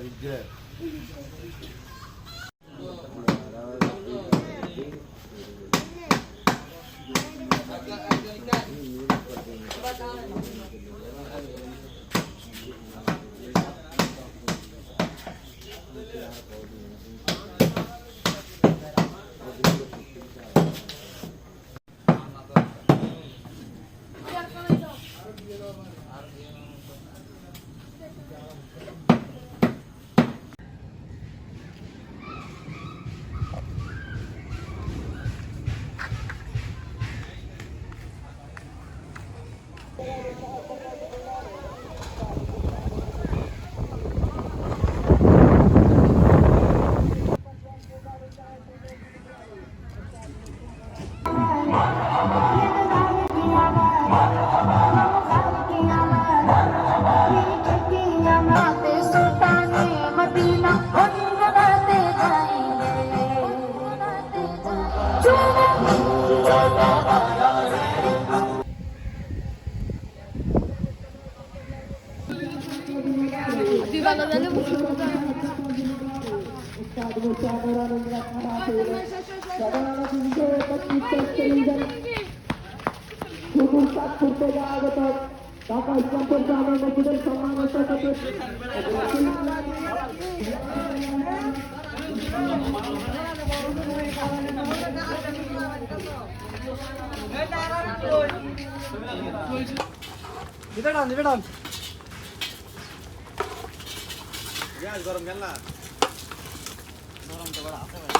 आते নিবেদন নিবেদন খবরদার খবরদার বাদ করে করুন গেল না গরম তো বড় বাদ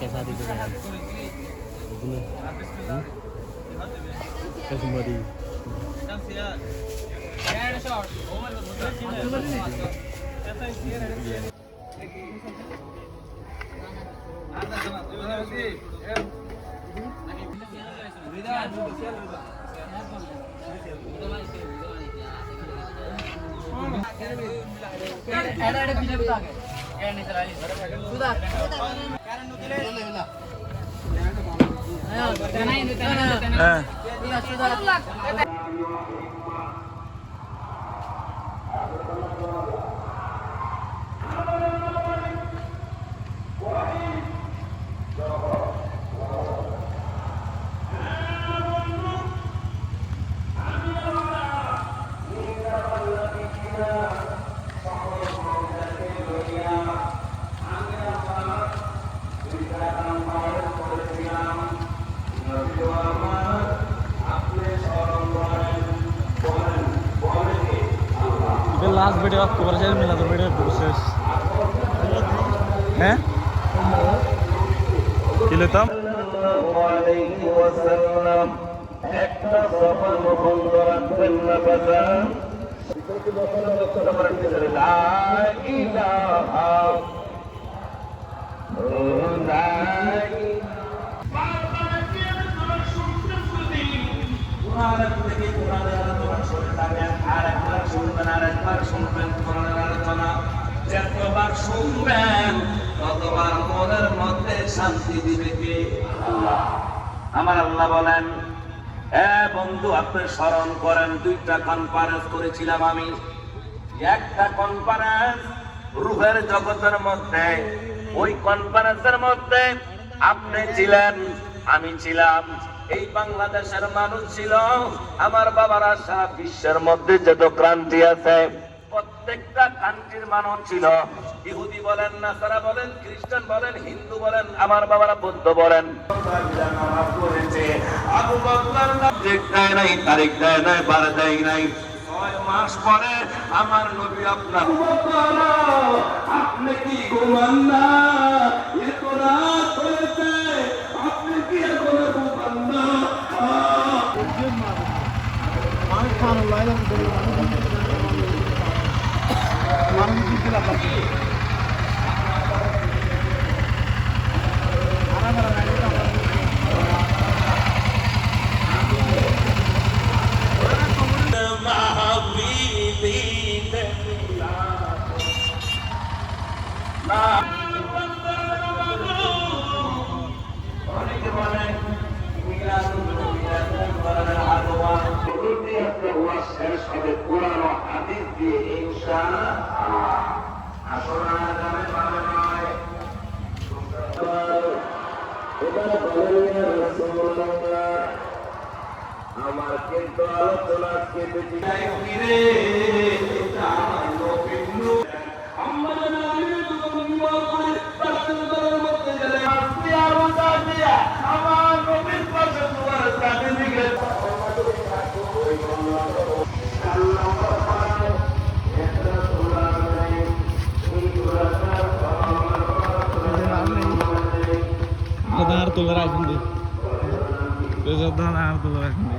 कैसा दिख रहा है Somebody. Ada ada pindah betang. Kan ini terlalu. Sudah. Karena nukilah. 哎呀，再来一个，再来一个，来了。last video October শেষ মিলাদ ভিডিও শেষ হ্যাঁ? কি লইতাম আলাইহি ওয়াসাল্লাম একটা সফর বন্ধ রাখবেন না বাজার লা ইলাহা লা যতবার শুনবেন, ততবার মনের মধ্যে শান্তি দিবে কে? আমার আল্লাহ বলেন, এ বন্ধু, আপনি স্মরণ করেন, দুইটা কনফারেন্স করেছিলাম আমি। একটা কনফারেন্স রুহের জগতের মধ্যে। ওই কনফারেন্সের মধ্যে আপনি ছিলেন, আমি ছিলাম। এই বাংলাদেশের মানুষ ছিল আমার বাবারা সারা বিশ্বের মধ্যে যত ক্রান্তি আছে প্রত্যেকটা কান্ট্রির মানুষ ছিল। ইহুদি বলেন না নাসারা বলেন খ্রিস্টান বলেন হিন্দু বলেন আমার বাবারা বৌদ্ধ বলেন। করেছে আবু বকর তারিখ দেয় নাই তারিখ দেয় নাই বার দেয় নাই। ছয় মাস পরে আমার নবী আপনার আপনি কি ঘুমান না? এত রাত হয়েছে আপনি কি এখনও ঘুমান না অনেকে বলেন শেষ হবে কোরআন ও হাদিস দিয়ে রাসূলুল্লাহ আমার কিন্তু আলোচনা আজকে বেশি তোলা রাখুন দি আর তোলা রাখুন দি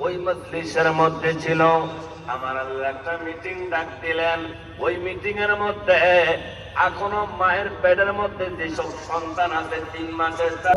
ওই মজলিসের মধ্যে ছিল। আমার আল্লাহ একটা মিটিং ডাক দিলেন। ওই মিটিং এর মধ্যে এখনও মায়ের পেটের মধ্যে যেসব সন্তান আছে, তিন মাসের তা-